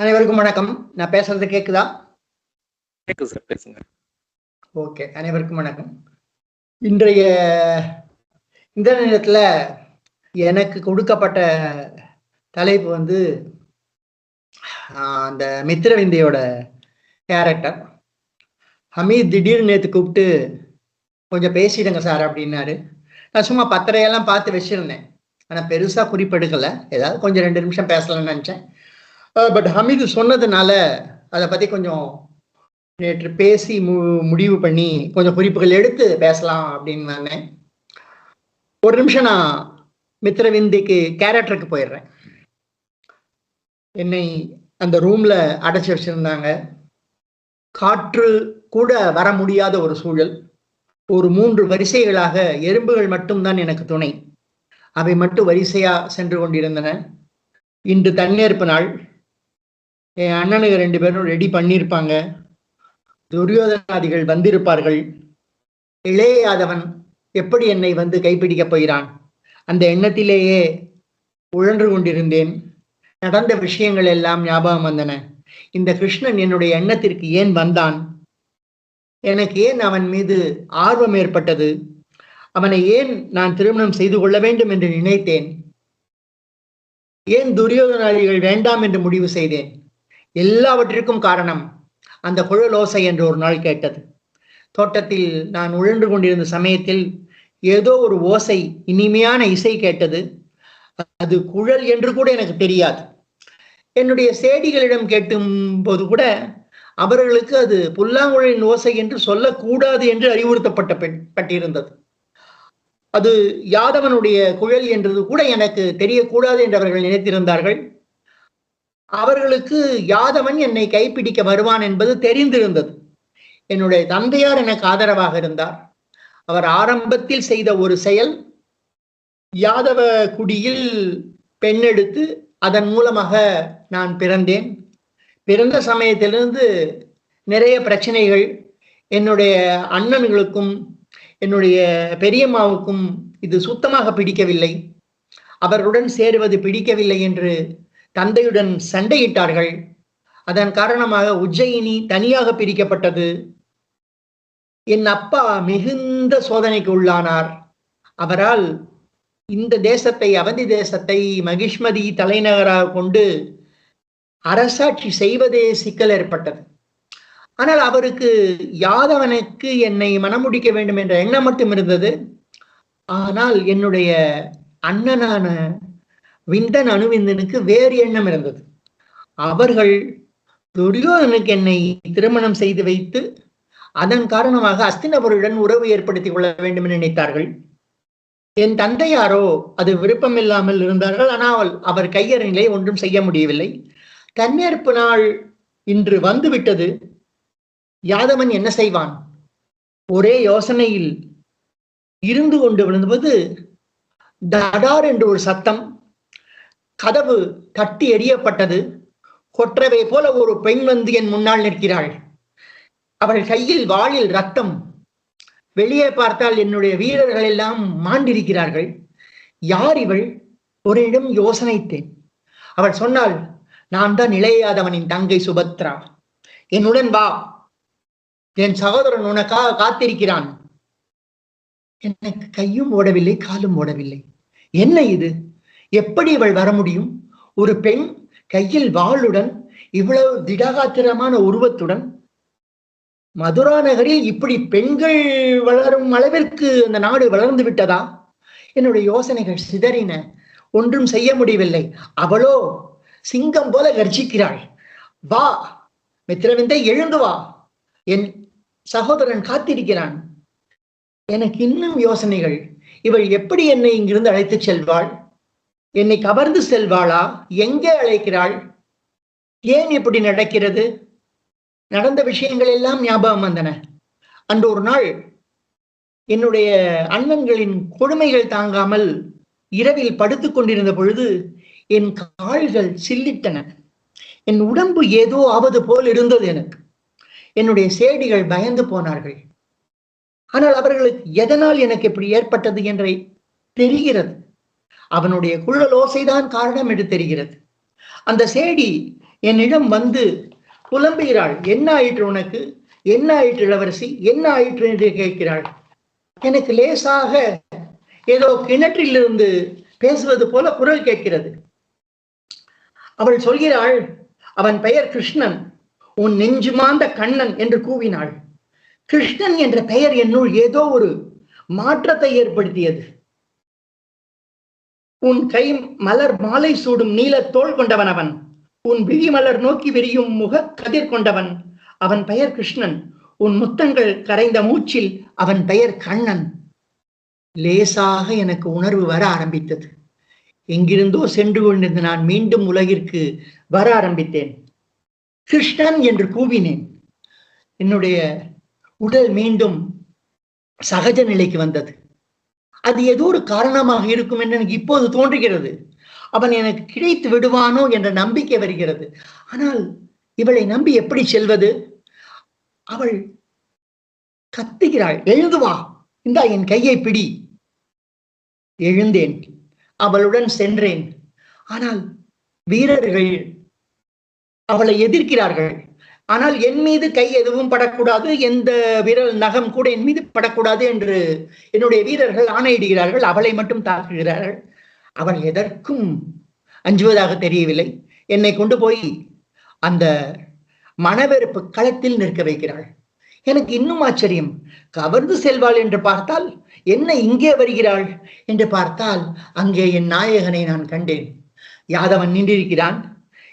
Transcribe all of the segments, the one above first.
அனைவருக்கும் வணக்கம். நான் பேசுறது கேக்குதா? கேக்குது சார் பேசுங்க. ஓகே அனைவருக்கும் வணக்கம். இன்றைய இந்த நேரத்தில் எனக்கு கொடுக்கப்பட்ட தலைப்பு வந்து அந்த மித்திரவிந்தையோட கேரக்டர் ஹமீத் திடீர்னு நேற்று கூப்பிட்டு கொஞ்சம் பேசிடுங்க சார் அப்படின்னாரு. நான் சும்மா பத்திரையெல்லாம் பார்த்து வச்சிருந்தேன். ஆனால் பெருசாக குறிப்பெடுக்கலை. ஏதாவது கொஞ்சம் ரெண்டு நிமிஷம் பேசலாம்னு நினச்சேன். பட் ஹமீது சொன்னதுனால அதை பற்றி கொஞ்சம் நேற்று பேசி மு முடிவு பண்ணி கொஞ்சம் குறிப்புகள் எடுத்து பேசலாம் அப்படின்னு வந்தேன். ஒரு நிமிஷம் நான் மித்ரவிந்திக்கு கேரக்டருக்கு போயிடுறேன். என்னை அந்த ரூம்ல அடைச்சி வச்சிருந்தாங்க. காற்று கூட வர முடியாத ஒரு சூழல். ஒரு மூன்று வரிசைகளாக எறும்புகள் மட்டும்தான் எனக்கு துணை. அவை மட்டும் வரிசையா சென்று கொண்டிருந்தன. இன்று தன்னேற்பு நாள். என் அண்ணனுங்க ரெண்டு பேரும் ரெடி பண்ணியிருப்பாங்க துரியோதனாதிகள் வந்திருப்பார்கள். இளையாதவன் எப்படி என்னை வந்து கைப்பிடிக்கப் போகிறான்? அந்த எண்ணத்திலேயே உழன்று கொண்டிருந்தேன். நடந்த விஷயங்கள் எல்லாம் ஞாபகம் வந்தன. இந்த கிருஷ்ணன் என்னுடைய எண்ணத்திற்கு ஏன் வந்தான்? எனக்கு ஏன் அவன் மீது ஆர்வம் ஏற்பட்டது? அவனை ஏன் நான் திருமணம் செய்து கொள்ள வேண்டும் என்று நினைத்தேன்? ஏன் துரியோதனாதிகள் வேண்டாம் என்று முடிவு செய்தேன்? எல்லாவற்றிற்கும் காரணம் அந்த குழலோசை என்று ஒரு நாள் கேட்டது. தோட்டத்தில் நான் உழன்று கொண்டிருந்த சமயத்தில் ஏதோ ஒரு ஓசை இனிமையான இசை கேட்டது. அது குழல் என்று கூட எனக்கு தெரியாது. என்னுடைய சேடிகளிடம் கேட்டும் போது கூட அவர்களுக்கு அது புல்லாங்குழலின் ஓசை என்று சொல்லக்கூடாது என்று அறிவுறுத்தப்பட்ட பட்டிருந்தது. அது யாதவனுடைய குழல் என்றது கூட எனக்கு தெரியக்கூடாது என்று அவர்கள் நினைத்திருந்தார்கள். அவர்களுக்கு யாதவன் என்னை கைப்பிடிக்க வருவான் என்பது தெரிந்திருந்தது. என்னுடைய தந்தையார் எனக்கு ஆதரவாக இருந்தார். அவர் ஆரம்பத்தில் செய்த ஒரு செயல் யாதவ குடியில் பெண்ணெடுத்து அதன் மூலமாக நான் பிறந்தேன். பிறந்த சமயத்திலிருந்து நிறைய பிரச்சனைகள் என்னுடைய அண்ணன்களுக்கும் என்னுடைய பெரியம்மாவுக்கும் இது சுத்தமாக பிடிக்கவில்லை. அவர்களுடன் சேருவது பிடிக்கவில்லை என்று தந்தையுடன் சண்டையிட்டார்கள். அதன் காரணமாக உஜ்ஜயினி தனியாக பிரிக்கப்பட்டது. என் அப்பா மிகுந்த சோதனைக்கு உள்ளானார். அவரால் இந்த தேசத்தை அவந்தி தேசத்தை மகிஷ்மதி தலைநகராக கொண்டு அரசாட்சி செய்வதே சிக்கல் ஏற்பட்டது. ஆனால் அவருக்கு யாதவனுக்கு என்னை மனமுடிக்க வேண்டும் என்ற எண்ணம் மட்டும் இருந்தது. ஆனால் என்னுடைய அண்ணனான விந்தன் அணுவிந்தனுக்கு வேறு எண்ணம் இருந்தது. அவர்கள் துரியோதனுக்கு என்னை திருமணம் செய்து வைத்து அதன் காரணமாக அஸ்தினபுரியுடன் உறவு ஏற்படுத்திக் கொள்ள வேண்டும் என நினைத்தார்கள். என் தந்தையாரோ அது விருப்பமில்லாமல் இருந்தார்கள். ஆனால் அவர் கையறிநிலை ஒன்றும் செய்ய முடியவில்லை. தன்னேற்பு நாள் இன்று வந்துவிட்டது. யாதவன் என்ன செய்வான்? ஒரே யோசனையில் இருந்து கொண்டு விழுந்தபோது தடார் என்று ஒரு சத்தம் கதவு தட்டி எறியப்பட்டது. கொற்றவை போல ஒரு பெண் வந்து என் முன்னால் நிற்கிறாள். அவள் கையில் வாளில் ரத்தம். வெளியே பார்த்தால் என்னுடைய வீரர்கள் எல்லாம் மாண்டிருக்கிறார்கள். யார் இவள்? ஒரு இடம் யோசனைத்தேன். அவள் சொன்னாள் நான் தான் இளையாதவனின் தங்கை சுபத்ரா. என்னுடன் வா. என் சகோதரன் உனக்காக காத்திருக்கிறான். எனக்கு கையும் ஓடவில்லை காலும் ஓடவில்லை. என்ன இது? எப்படி இவள் வர முடியும்? ஒரு பெண் கையில் வாளுடன் இவ்வளவு திடகாத்திரமான உருவத்துடன். மதுரா நகரில் இப்படி பெண்கள் வளரும் அளவிற்கு அந்த நாடு வளர்ந்து விட்டதா? என்னுடைய யோசனைகள் சிதறின. ஒன்றும் செய்ய முடியவில்லை. அவளோ சிங்கம் போல கர்ஜிக்கிறாள். வா மித்திரவிந்தை எழுந்து வா. என் சகோதரன் காத்திருக்கிறான். எனக்கு இன்னும் யோசனைகள். இவள் எப்படி என்னை இங்கிருந்து அழைத்துச் செல்வாள்? என்னை கவர்ந்து செல்வாளா? எங்கே அழைக்கிறாள்? ஏன் இப்படி நடக்கிறது? நடந்த விஷயங்கள் எல்லாம் ஞாபகம் வந்தன. அன்று ஒரு நாள் என்னுடைய அண்ணன்களின் கொடுமைகள் தாங்காமல் இரவில் படுத்துக் கொண்டிருந்த பொழுது என் கால்கள் சில்லிட்டன. என் உடம்பு ஏதோ ஆவது போல் இருந்தது எனக்கு. என்னுடைய சேடிகள் பயந்து போனார்கள். ஆனால் அவர்களுக்கு எதனால் எனக்கு இப்படி ஏற்பட்டது என்றே தெரிகிறது. அவனுடைய குழலோசைதான் காரணம் என்று தெரிகிறது. அந்த சேடி என்னிடம் வந்து புலம்புகிறாள். என்ன ஆயிற்று உனக்கு? என்ன ஆயிற்று இளவரசி? என்ன ஆயிற்று? என்று கேட்கிறாள். எனக்கு லேசாக ஏதோ கிணற்றிலிருந்து பேசுவது போல குரல் கேட்கிறது. அவள் சொல்கிறாள் அவன் பெயர் கிருஷ்ணன். உன் நெஞ்சுமாந்த கண்ணன் என்று கூவினாள். கிருஷ்ணன் என்ற பெயர் என்னுள் ஏதோ ஒரு மாற்றத்தை ஏற்படுத்தியது. உன் கை மலர் மாலை சூடும் நீல தோள் கொண்டவன் அவன் உன் விழி மலர் நோக்கி விரியும் முக கதிர் கொண்டவன். அவன் பெயர் கிருஷ்ணன். உன் முத்தங்கள் கரைந்த மூச்சில் அவன் பெயர் கண்ணன். லேசாக எனக்கு உணர்வு வர ஆரம்பித்தது. எங்கிருந்தோ சென்று கொண்டிருந்த நான் மீண்டும் உலகிற்கு வர ஆரம்பித்தேன். கிருஷ்ணன் என்று கூவினேன். என்னுடைய உடல் மீண்டும் சகஜ நிலைக்கு வந்தது. அது ஏதோ ஒரு காரணமாக இருக்கும் என்று எனக்கு இப்போது தோன்றுகிறது. அவன் எனக்கு கிடைத்து விடுவானோ என்ற நம்பிக்கை வருகிறது. ஆனால் இவளை நம்பி எப்படி செல்வது? அவள் கத்துகிறாள். எழுதுவா இந்தா என் கையை பிடி. எழுந்தேன். அவளுடன் சென்றேன். ஆனால் வீரர்கள் அவளை எதிர்க்கிறார்கள். ஆனால் என் மீது கை எதுவும் படக்கூடாது எந்த விரல் நகம் கூட என் மீது படக்கூடாது என்று என்னுடைய வீரர்கள் ஆணையிடுகிறார்கள் அவளை மட்டும் தாக்குகிறார்கள். அவள் எதற்கும் அஞ்சுவதாக தெரியவில்லை. என்னை கொண்டு போய் அந்த மனவெறுப்பு களத்தில் நிற்க வைக்கிறாள். எனக்கு இன்னும் ஆச்சரியம். கவர்ந்து செல்வாள் என்று பார்த்தால் என்ன இங்கே வருகிறாள் என்று பார்த்தால் அங்கே என் நாயகனை நான் கண்டேன். யாதவன் நின்றிருக்கிறான்.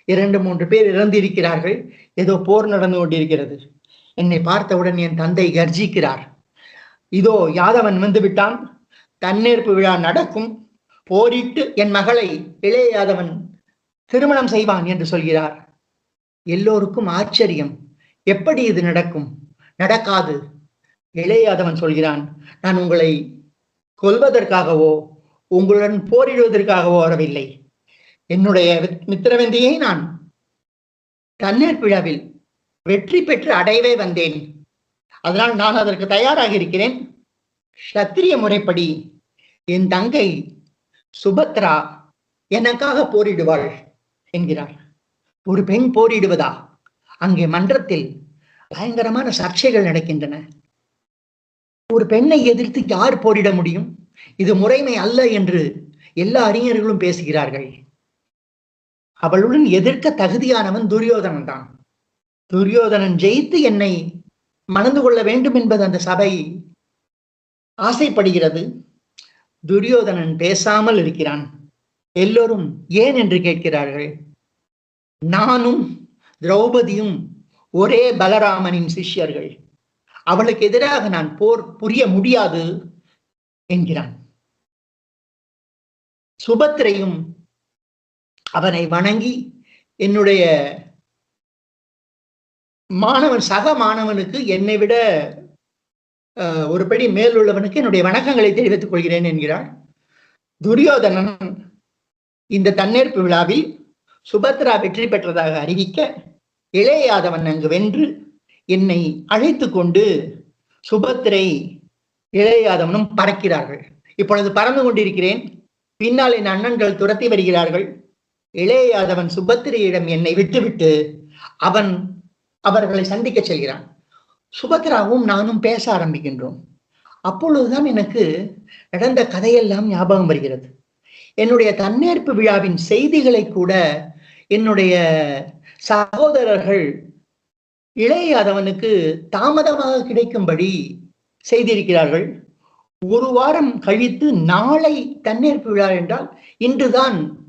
இரண்டு மூன்று பேர் இறந்திருக்கிறார்கள். ஏதோ போர் நடந்து கொண்டிருக்கிறது. என்னை பார்த்தவுடன் என் தந்தை கர்ஜிக்கிறார். இதோ யாதவன் வந்து விட்டான். தன்னேற்பு விழா நடக்கும். போரிட்டு என் மகளை இளைய யாதவன் திருமணம் செய்வான் என்று சொல்கிறார். எல்லோருக்கும் ஆச்சரியம். எப்படி இது நடக்கும்? நடக்காது. இளையாதவன் சொல்கிறான் நான் உங்களை கொல்வதற்காகவோ உங்களுடன் போரிடுவதற்காகவோ வரவில்லை. என்னுடைய மித்திரவந்தியை நான் தண்ணீர் விழாவில் வெற்றி பெற்று அடையவே வந்தேன். அதனால் நான் அதற்கு தயாராக இருக்கிறேன். சத்திரிய முறைப்படி என் தங்கை சுபத்ரா எனக்காக போரிடுவாள் என்கிறார். ஒரு பெண் போரிடுவதா? அங்கே மன்றத்தில் பயங்கரமான சர்ச்சைகள் நடக்கின்றன. ஒரு பெண்ணை எதிர்த்து யார் போரிட முடியும்? இது முறைமை அல்ல என்று எல்லா அறிஞர்களும் பேசுகிறார்கள். அவளுடன் எதிர்க்க தகுதியானவன் துரியோதனன் தான். துரியோதனன் ஜெயித்து என்னை மணந்து கொள்ள வேண்டும் என்பது அந்த சபை ஆசைப்படுகிறது. துரியோதனன் பேசாமல் இருக்கிறான். எல்லோரும் ஏன் என்று கேட்கிறார்கள். நானும் திரௌபதியும் ஒரே பலராமனின் சிஷ்யர்கள். அவளுக்கு எதிராக நான் போர் புரிய முடியாது என்கிறான். சுபத்திரையும் அவனை வணங்கி என்னுடைய மாணவன் சக மாணவனுக்கு என்னை விட ஒரு படி மேல் உள்ளவனுக்கு என்னுடைய வணக்கங்களை தெரிவித்துக் கொள்கிறேன் என்கிறாள் துரியோதனன். இந்த தன்னேற்பு விழாவில் சுபத்ரா வெற்றி பெற்றதாக அறிவிக்க இளையாதவன் அங்கு வென்று என்னை அழைத்து கொண்டு சுபத்திரை இளையாதவனும் பறக்கிறார்கள். இப்பொழுது பறந்து கொண்டிருக்கிறேன். பின்னால் என் அண்ணன்கள் துரத்தி வருகிறார்கள். இளையாதவன் சுபத்திரியிடம் என்னை விட்டுவிட்டு அவன் அவர்களை சந்திக்க செல்கிறான். சுபத்ராவும் நானும் பேச ஆரம்பிக்கின்றோம். அப்பொழுதுதான் எனக்கு நடந்த கதையெல்லாம் ஞாபகம் வருகிறது. என்னுடைய தன்னேற்பு விழாவின் செய்திகளை கூட என்னுடைய சகோதரர்கள் இளையாதவனுக்கு தாமதமாக கிடைக்கும்படி செய்திருக்கிறார்கள். ஒரு வாரம் கழித்து நாளை தன்னேற்பு விழா என்றால் இன்றுதான்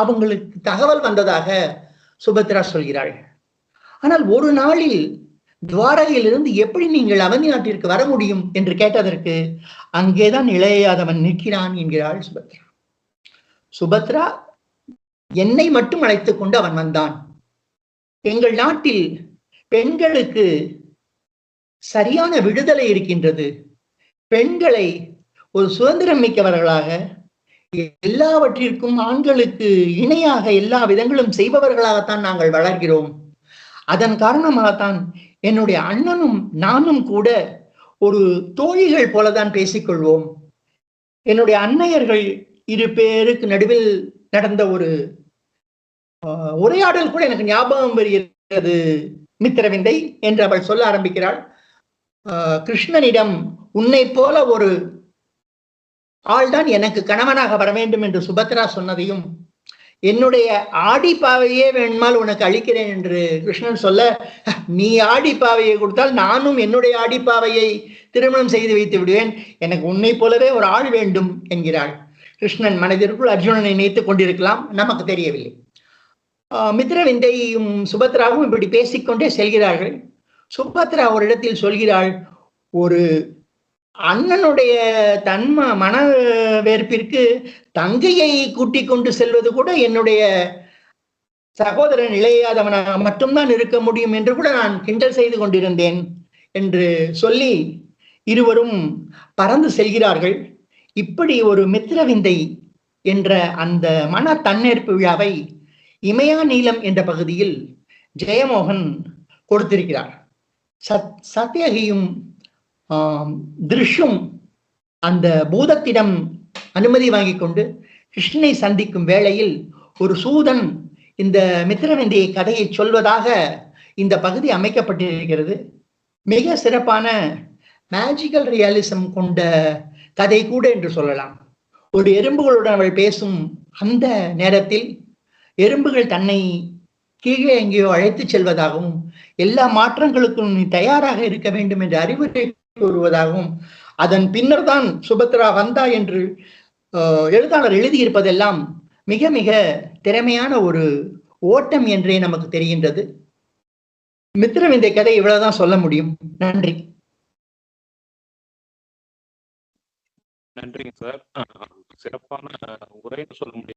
அவங்களுக்கு தகவல் வந்ததாக சுபத்ரா சொல்கிறாள் ஆனால் ஒரு நாளில் துவாரகையிலிருந்து எப்படி நீங்கள் அவந்தி நாட்டிற்கு வர முடியும் என்று கேட்டதற்கு அங்கேதான் இளையாதவன் நிற்கிறான் என்கிறாள் சுபத்ரா. சுபத்ரா என்னை மட்டும் அழைத்துக் கொண்டு அவன் வந்தான். எங்கள் நாட்டில் பெண்களுக்கு சரியான விடுதலை இருக்கின்றது. பெண்களை ஒரு சுதந்திரம் மிக்கவர்களாக எல்லாவற்றிற்கும் ஆண்களுக்கு இணையாக எல்லா விதங்களும் செய்பவர்களாகத்தான் நாங்கள் வளர்கிறோம். அதன் காரணமாகத்தான் என்னுடைய அண்ணனும் நானும் கூட ஒரு தோழிகள் போலதான் பேசிக்கொள்வோம். என்னுடைய அன்னையர்கள் இரு பேருக்கு நடுவில் நடந்த ஒரு ஆஹ், உரையாடல் கூட எனக்கு ஞாபகம் வருகிறது. மித்திரவிந்தை என்று அவள் சொல்ல ஆரம்பிக்கிறாள். ஆஹ், கிருஷ்ணனிடம் உன்னை போல ஒரு ஆள்தான் எனக்கு கணவனாக வர வேண்டும் என்று சுபத்ரா சொன்னதையும் என்னுடைய ஆடிப்பாவையே வேணுமால் உனக்கு அளிக்கிறேன் என்று கிருஷ்ணன் சொல்ல நீ ஆடிப்பாவையை கொடுத்தால் நானும் என்னுடைய ஆடிப்பாவையை திருமணம் செய்து வைத்து விடுவேன். எனக்கு உன்னை போலவே ஒரு ஆள் வேண்டும் என்கிறாள். கிருஷ்ணன் மனதிற்குள் அர்ஜுனனை நினைத்துக் கொண்டிருக்கலாம் நமக்கு தெரியவில்லை. மித்ரவிந்தையும் சுபத்ராவும் இப்படி பேசிக்கொண்டே செல்கிறார்கள். சுபத்ரா ஒரு இடத்தில் சொல்கிறாள் ஒரு அண்ணனுடைய தன்ம மன வேர்ப்பிற்கு தங்கையை கூட்டிக் கொண்டு செல்வது கூட என்னுடைய சகோதரன் இளையாதவனாக மட்டும்தான் இருக்க முடியும் என்று கூட நான் கிண்டல் செய்து கொண்டிருந்தேன் என்று சொல்லி இருவரும் பறந்து செல்கிறார்கள். இப்படி ஒரு மித்திரவிந்தை என்ற அந்த மன தன்னேற்பு விழாவை இமயா நீலம் என்ற பகுதியில் ஜெயமோகன் கொடுத்திருக்கிறார். சத் சத்யகியும் ஆம், திருஷும் அந்த பூதத்திடம் அனுமதி வாங்கி கொண்டு கிருஷ்ணனை சந்திக்கும் வேளையில் ஒரு சூதன் இந்த மித்திரவந்தி கதையை சொல்வதாக இந்த பகுதி அமைக்கப்பட்டிருக்கிறது. மிக சிறப்பான மேஜிக்கல் ரியாலிசம் கொண்ட கதை கூட என்று சொல்லலாம். ஒரு எறும்புகளுடன் அவள் பேசும் அந்த நேரத்தில் எறும்புகள் தன்னை கீழே எங்கேயோ அழைத்துச் செல்வதாகவும் எல்லா மாற்றங்களுக்கும் நீ தயாராக இருக்க வேண்டும் என்று அறிவுரை கூறுவதாகவும் அதன் பின்னர் தான் சுபத்ரா வந்தா என்று எழுத்தாளர் எழுதியிருப்பதெல்லாம் மிக மிக திறமையான ஒரு ஓட்டம் என்றே நமக்கு தெரிகின்றது. மித்திரம் இந்த கதை இவ்வளவுதான் சொல்ல முடியும். நன்றி. நன்றிங்க சார். சிறப்பான உரைன்னு சொல்ல முடியும்.